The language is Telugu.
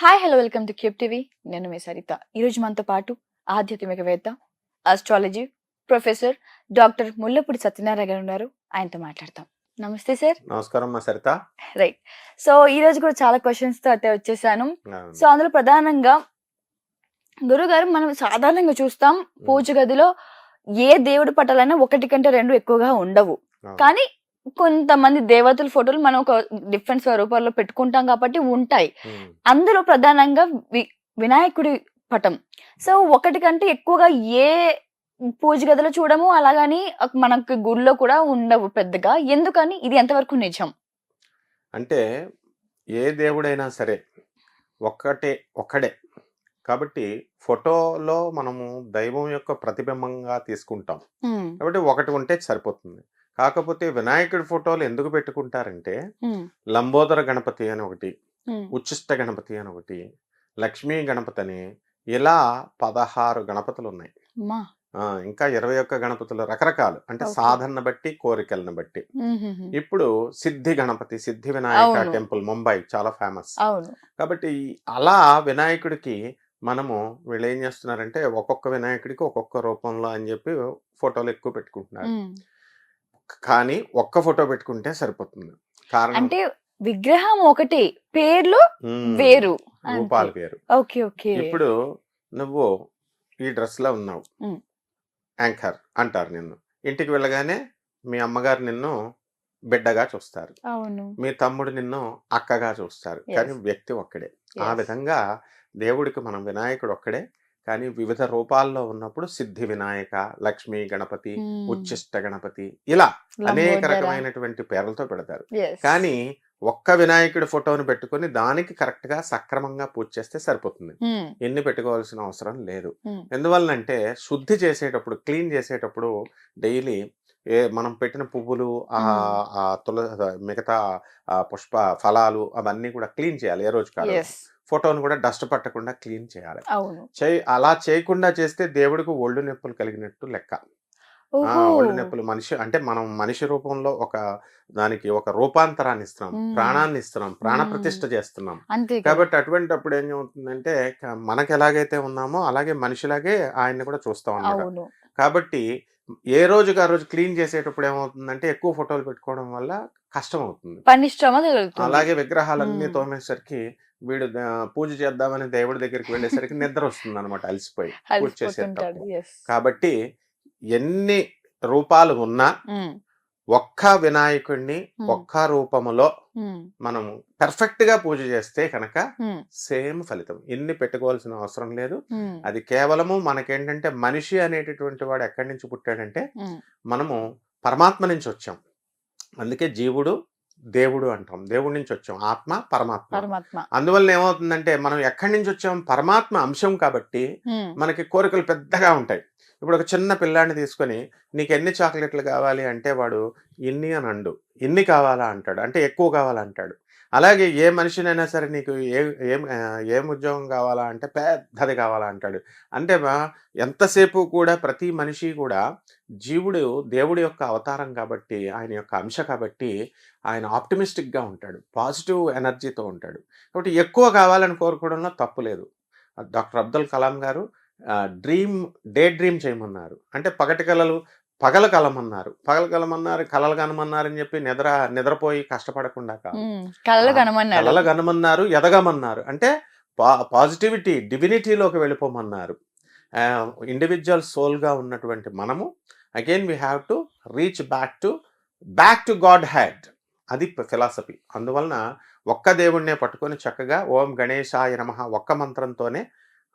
Hi hello welcome to Cube TV నేను మీ సరిత. ఈరోజు మనతో పాటు ఆధ్యాత్మికవేత్త astrology professor doctor Mullapudi Satyanarayana గారు ఉన్నారు. ఆయనతో మాట్లాడతాం నమస్తే సార్ నమస్కారం మా సరిత. రైట్ సో ఈ రోజు కూడా చాలా క్వశ్చన్స్తో అయితే వచ్చేసాను. సో అందులో ప్రధానంగా గురుగారు మనం సాధారణంగా చూస్తాం పూజ గదిలో ఏ దేవుడి పటాలైనా ఒకటి కంటే రెండు ఎక్కువగా ఉండవు. కానీ కొంతమంది దేవతల ఫోటోలు మనం ఒక డిఫరెంట్ స్వరూపాల్లో పెట్టుకుంటాం కాబట్టి ఉంటాయి. అందులో ప్రధానంగా వినాయకుడి పటం. సో ఒకటి కంటే ఎక్కువగా ఏ పూజ గదిలో చూడము అలాగని మనకి గుడిలో కూడా ఉండవు పెద్దగా. ఎందుకని? ఇది ఎంతవరకు నిజం? అంటే ఏ దేవుడైనా సరే ఒక్కటే ఒక్కడే కాబట్టి ఫోటోలో మనము దైవం యొక్క ప్రతిబింబంగా తీసుకుంటాం. కాబట్టి ఒకటి ఉంటే సరిపోతుంది. కాకపోతే వినాయకుడి ఫోటోలు ఎందుకు పెట్టుకుంటారంటే లంబోదర గణపతి అని ఒకటి ఉచ్చిష్ట గణపతి అని ఒకటి లక్ష్మీ గణపతి అని ఇలా పదహారు గణపతులు ఉన్నాయి. ఇంకా ఇరవై ఒక్క గణపతులు రకరకాలు. అంటే. సాధన బట్టి కోరికలను బట్టి. ఇప్పుడు సిద్ధి గణపతి సిద్ధి వినాయక. టెంపుల్ ముంబై చాలా ఫేమస్. కాబట్టి అలా వినాయకుడికి మనము వీళ్ళు ఏం చేస్తున్నారంటే ఒక్కొక్క వినాయకుడికి ఒక్కొక్క రూపంలో అని చెప్పి ఫోటోలు ఎక్కువ పెట్టుకుంటున్నారు. కానీ ఒక్క ఫోటో పెట్టుకుంటే సరిపోతుంది. కారణం అంటే విగ్రహం ఒకటి పేర్లు వేరు రూపాలు వేరు. Okay okay. ఇప్పుడు నువ్వు ఈ డ్రెస్లో ఉన్నావు. యాంకర్ అంటారు నిన్ను. ఇంటికి వెళ్ళగానే మీ అమ్మగారు నిన్ను బిడ్డగా చూస్తారు. అవును. మీ తమ్ముడు నిన్ను అక్కగా చూస్తారు. కానీ వ్యక్తి ఒక్కడే. ఆ. విధంగా దేవుడికి మనం వినాయకుడు ఒక్కడే. కానీ వివిధ రూపాల్లో ఉన్నప్పుడు సిద్ధి వినాయక లక్ష్మీ గణపతి. ఉచ్చిష్ట గణపతి ఇలా అనేక. రకమైనటువంటి పేర్లతో పెడతారు. కానీ ఒక్క వినాయకుడి ఫోటోని పెట్టుకొని దానికి కరెక్ట్గా సక్రమంగా పూజ చేస్తే సరిపోతుంది ఎన్ని పెట్టుకోవాల్సిన అవసరం లేదు. ఎందువల్లంటే శుద్ధి చేసేటప్పుడు క్లీన్ చేసేటప్పుడు డైలీ ఏ మనం పెట్టిన పువ్వులు ఆ తుల మిగతా పుష్ప ఫలాలు అవన్నీ కూడా క్లీన్ చేయాలి ఏ రోజు కాదు. ఫోటోను కూడా డస్ట్ పట్టకుండా క్లీన్ చేయాలి. చేయి అలా చేయకుండా చేస్తే దేవుడికి ఒళ్ళు నొప్పులు కలిగినట్టు లెక్క. ఒళ్ళు నొప్పులు మనిషి అంటే మనం మనిషి రూపంలో ఒక దానికి ఒక రూపాంతరాన్ని ఇస్తున్నాం. ప్రాణాన్ని ఇస్తున్నాం ప్రాణ మ్మ్. ప్రతిష్ఠ చేస్తున్నాం. కాబట్టి అటువంటి అప్పుడు ఏం అవుతుందంటే మనకి ఎలాగైతే ఉన్నామో అలాగే మనిషిలాగే ఆయన్ని కూడా చూస్తాం అన్నమాట. కాబట్టి ఏ రోజుకి ఆ రోజు క్లీన్ చేసేటప్పుడు ఏమవుతుందంటే ఎక్కువ ఫోటోలు పెట్టుకోవడం వల్ల కష్టం అవుతుంది. అలాగే విగ్రహాలన్నీ. తోమేసరికి వీడు పూజ చేద్దామని దేవుడి దగ్గరికి వెళ్ళేసరికి నిద్ర వస్తుంది అనమాట అలసిపోయి పూజ చేసేటప్పుడు. కాబట్టి ఎన్ని రూపాలు ఉన్నా ఒక్క వినాయకుడిని. ఒక్క రూపములో మనము పర్ఫెక్ట్గా పూజ చేస్తే కనుక సేమ్ ఫలితం. ఎన్ని పెట్టుకోవాల్సిన అవసరం లేదు. అది కేవలము మనకేంటంటే మనిషి అనేటటువంటి వాడు ఎక్కడి నుంచి పుట్టాడంటే మనము పరమాత్మ నుంచి వచ్చాం. అందుకే జీవుడు దేవుడు అంటాం. దేవుడి నుంచి వచ్చాం. ఆత్మ పరమాత్మ. పరమాత్మ. అందువల్ల ఏమవుతుందంటే మనం ఎక్కడి నుంచి వచ్చాం? పరమాత్మ అంశం కాబట్టి మనకి కోరికలు పెద్దగా ఉంటాయి. ఇప్పుడు ఒక చిన్న పిల్లాన్ని తీసుకొని నీకు ఎన్ని చాక్లెట్లు కావాలి? అంటే వాడు ఇన్ని అని అండు. ఎన్ని కావాలా? అంటాడు. అంటే ఎక్కువ కావాలా అంటాడు అలాగే ఏ మనిషినైనా సరే నీకు ఏ ఏం ఏం ఉద్యోగం కావాలా అంటే పెద్దది కావాలా అంటాడు. అంటే మా- ఎంతసేపు కూడా ప్రతి మనిషి కూడా జీవుడు దేవుడి యొక్క అవతారం కాబట్టి ఆయన యొక్క అంశ కాబట్టి ఆయన ఆప్టిమిస్టిక్గా ఉంటాడు. పాజిటివ్ ఎనర్జీతో ఉంటాడు. కాబట్టి ఎక్కువ కావాలని కోరుకోవడంలో తప్పు లేదు. డాక్టర్ అబ్దుల్ కలాం గారు డ్రీమ్ డే డ్రీమ్ చేయమన్నారు. అంటే పగటి కళలు పగల కలమన్నారు. పగల కలమన్నారు కలలు కనమన్నారు అని చెప్పి నిద్ర నిద్రపోయి కష్టపడకుండా కాదు ఉమ్, కళలు కలలు కనమన్నారు ఎదగమన్నారు. అంటే పా పాజిటివిటీ డివినిటీలోకి వెళ్ళిపోమన్నారు. ఇండివిజువల్ సోల్గా ఉన్నటువంటి మనము again we have to reach back to back to God had అది ఫిలాసఫీ అందువలన ఒక్క దేవుడినే పట్టుకొని చక్కగా ఓం గణేశాయ నమ ఒక్క మంత్రంతోనే